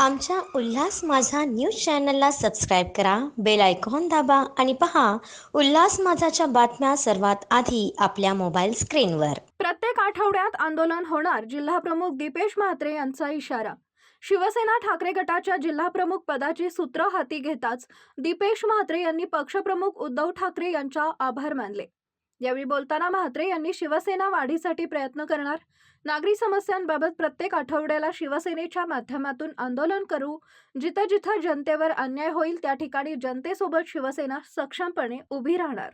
आमच्या उल्हास माझा न्यूज चॅनलला सबस्क्राईब करा बेल आयकॉन दाबा आणि पहा उल्हास माझाच्या बातम्या सर्वात आधी आपल्या मोबाईल स्क्रीनवर. प्रत्येक आठवड्यात आंदोलन होणार जिल्हाप्रमुख दीपेश म्हात्रे यांचा इशारा. शिवसेना ठाकरे गटाच्या जिल्हाप्रमुख पदाची सूत्र हाती घेताच दीपेश म्हात्रे यांनी पक्षप्रमुख उद्धव ठाकरे यांचा आभार मानले. यावेळी बोलताना म्हात्रे यांनी शिवसेना वाढीसाठी प्रयत्न करणार. नागरी समस्यांबाबत प्रत्येक आठवड्याला शिवसेनेच्या माध्यमातून आंदोलन करू. जिथं जिथं जनतेवर अन्याय होईल त्या ठिकाणी जनतेसोबत शिवसेना सक्षमपणे उभी राहणार.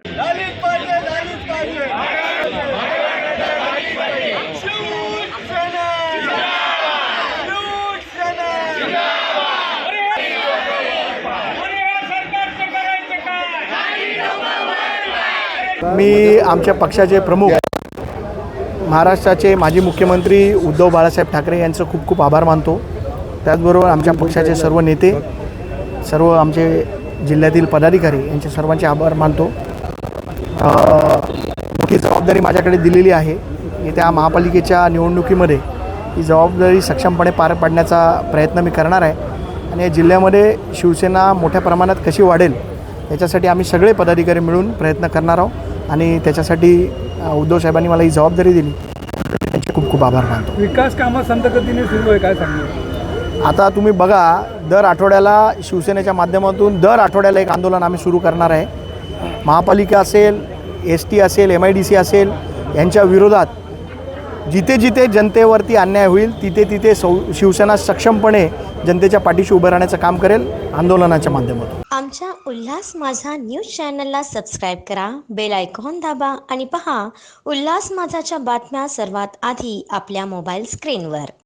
मी आमच्या पक्षाचे प्रमुख महाराष्ट्राचे माजी मुख्यमंत्री उद्धव बाळासाहेब ठाकरे यांचं खूप खूप आभार मानतो. त्याचबरोबर आमच्या पक्षाचे सर्व नेते सर्व आमचे जिल्ह्यातील पदाधिकारी यांचे सर्वांचे आभार मानतो. मोठी जबाबदारी माझ्याकडे दिलेली आहे. येत्या महापालिकेच्या निवडणुकीमध्ये ही जबाबदारी सक्षमपणे पार पाडण्याचा प्रयत्न मी करणार आहे. आणि या जिल्ह्यामध्ये शिवसेना मोठ्या प्रमाणात कशी वाढेल याच्यासाठी आम्ही सगळे पदाधिकारी मिळून प्रयत्न करणार आहोत. आणि त्याच्यासाठी उद्धव साहेबांनी मला ही जबाबदारी दिली. त्यांचे खूप खूप आभार मानतो. विकास कामं संत गतीने सुरू आहे काय सांगू? आता तुम्ही बघा दर आठवड्याला शिवसेनेच्या माध्यमातून दर आठवड्याला एक आंदोलन आम्ही सुरू करणार आहे. महापालिका असेल एस टी असेल एम आय डी सी असेल यांच्या विरोधात जिथे जिथे जनतेवरती अन्याय होईल तिथे तिथे सौ शिवसेना सक्षमपणे जनतेच्या पाठीशी उभं राहण्याचं काम करेल आंदोलनाच्या माध्यमातून. आमच्या उल्हास माझा न्यूज चॅनलला सबस्क्राईब करा बेल आयकॉन दाबा आणि पहा उल्हास माझाच्या बातम्या सर्वात आधी आपल्या मोबाईल स्क्रीनवर.